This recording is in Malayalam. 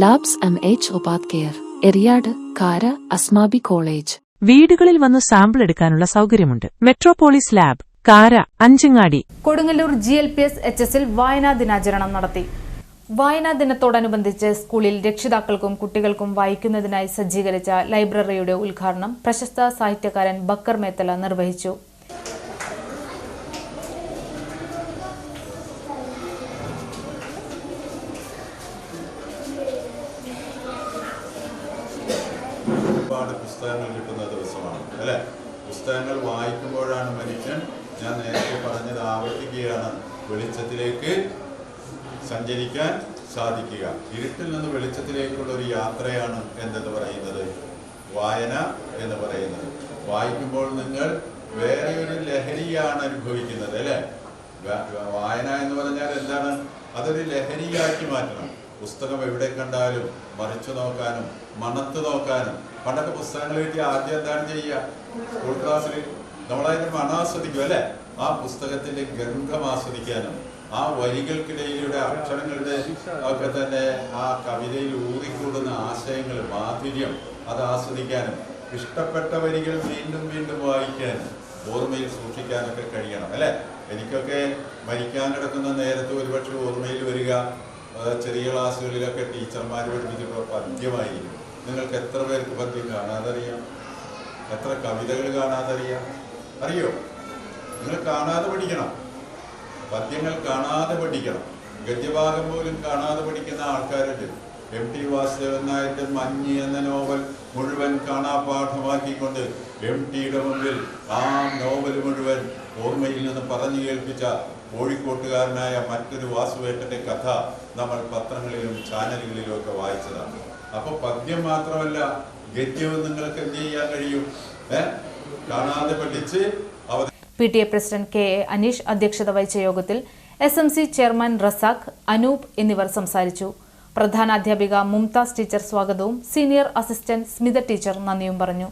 ലാബ്സ് എം എച്ച് ഒപാത് കെയർ എറിയാട് കാര അസ്മാബി കോളേജ് വീടുകളിൽ വന്ന് സാമ്പിൾ എടുക്കാനുള്ള സൗകര്യമുണ്ട്. Metropolis lab Kara Anchangadi. Kodungallur G L P S H എസിൽ വായനാ ദിനാചരണം നടത്തി. വായനാ ദിനത്തോടനുബന്ധിച്ച് സ്കൂളിൽ രക്ഷിതാക്കൾക്കും കുട്ടികൾക്കും വായിക്കുന്നതിനായി സജ്ജീകരിച്ച ലൈബ്രറിയുടെ ഉദ്ഘാടനം പ്രശസ്ത സാഹിത്യകാരൻ ബക്കർ മേത്തല നിർവഹിച്ചു. ഒരുപാട് പുസ്തകങ്ങൾ കിട്ടുന്ന ദിവസമാണ് അല്ലെ? പുസ്തകങ്ങൾ വായിക്കുമ്പോഴാണ് മനുഷ്യൻ ഞാൻ നേരത്തെ പറഞ്ഞത് ആവർത്തിക്കുകയാണ് വെളിച്ചത്തിലേക്ക് സഞ്ചരിക്കാൻ സാധിക്കുക. ഇരുട്ടിൽ നിന്ന് വെളിച്ചത്തിലേക്കുള്ള ഒരു യാത്രയാണ് എന്തെന്ന് പറയുന്നത്? വായന എന്ന് പറയുന്നത്. വായിക്കുമ്പോൾ നിങ്ങൾ വേറെ ഒരു ലഹരിയാണ് അനുഭവിക്കുന്നത് അല്ലേ? വായന എന്ന് പറഞ്ഞാൽ എന്താണ്? അതൊരു ലഹരിയാക്കി മാറ്റണം. പുസ്തകം എവിടെ കണ്ടാലും മറിച്ചു നോക്കാനും മണത്ത് നോക്കാനും. പണ്ടൊക്കെ പുസ്തകങ്ങൾ കിട്ടി ആദ്യം എന്താണ് ചെയ്യുക? സ്കൂൾ ക്ലാസ്സിൽ നമ്മളതിന് മണം ആസ്വദിക്കും അല്ലെ? ആ പുസ്തകത്തിന്റെ ഗന്ധം ആസ്വദിക്കാനും ആ വരികൾക്കിടയിലൂടെ അക്ഷരങ്ങളുടെ ഒക്കെ തന്നെ ആ കവിതയിൽ ഊറിക്കൂടുന്ന ആശയങ്ങൾ മാധുര്യം അത് ആസ്വദിക്കാനും ഇഷ്ടപ്പെട്ട വരികൾ വീണ്ടും വീണ്ടും വായിക്കാനും ഓർമ്മയിൽ സൂക്ഷിക്കാനൊക്കെ കഴിയണം അല്ലെ? എനിക്കൊക്കെ മരിക്കാൻ കിടക്കുന്ന നേരത്ത് ഒരുപക്ഷെ ഓർമ്മയിൽ വരിക ചെറിയ ക്ലാസ്സുകളിലൊക്കെ ടീച്ചർമാർ പഠിപ്പിച്ചിട്ടുള്ള പദ്യമായിരിക്കും നിങ്ങൾക്ക് എത്ര പേർക്ക് പദ്യം കാണാതറിയാം? എത്ര കവിതകൾ കാണാതറിയാം? അറിയോ? നിങ്ങൾ കാണാതെ പഠിക്കണം. പദ്യങ്ങൾ കാണാതെ പഠിക്കണം. ഗദ്യഭാഗം പോലും കാണാതെ പഠിക്കുന്ന ആൾക്കാരുണ്ട്. എം ടി വാസുദേവൻ നായരുടെ മഞ്ഞ് എന്ന നോവൽ മുഴുവൻ കാണാപാഠമാക്കിക്കൊണ്ട് എം ടിയുടെ മുമ്പിൽ ആ നോവൽ മുഴുവൻ ഓർമ്മയിൽ നിന്ന് പറഞ്ഞു കേൾപ്പിച്ച കോഴിക്കോട്ടുകാരനായ മറ്റൊരു വാസുവേട്ടന്റെ കഥ നമ്മൾ പത്രങ്ങളിലും ചാനലുകളിലും ഒക്കെ വായിച്ചതാണ്. അപ്പൊ പദ്യം മാത്രമല്ല ഗദ്യവും നിങ്ങൾക്ക് എന്ത് ചെയ്യാൻ കഴിയും? കാണാതെ പഠിച്ച് P T A president K A Aneesh അധ്യക്ഷത വഹിച്ച യോഗത്തിൽ S M C chairman Razak Anoop എന്നിവർ സംസാരിച്ചു. പ്രധാനാധ്യാപിക മുംതാസ് ടീച്ചർ സ്വാഗതവും സീനിയർ അസിസ്റ്റന്റ് സ്മിത ടീച്ചർ നന്ദിയും പറഞ്ഞു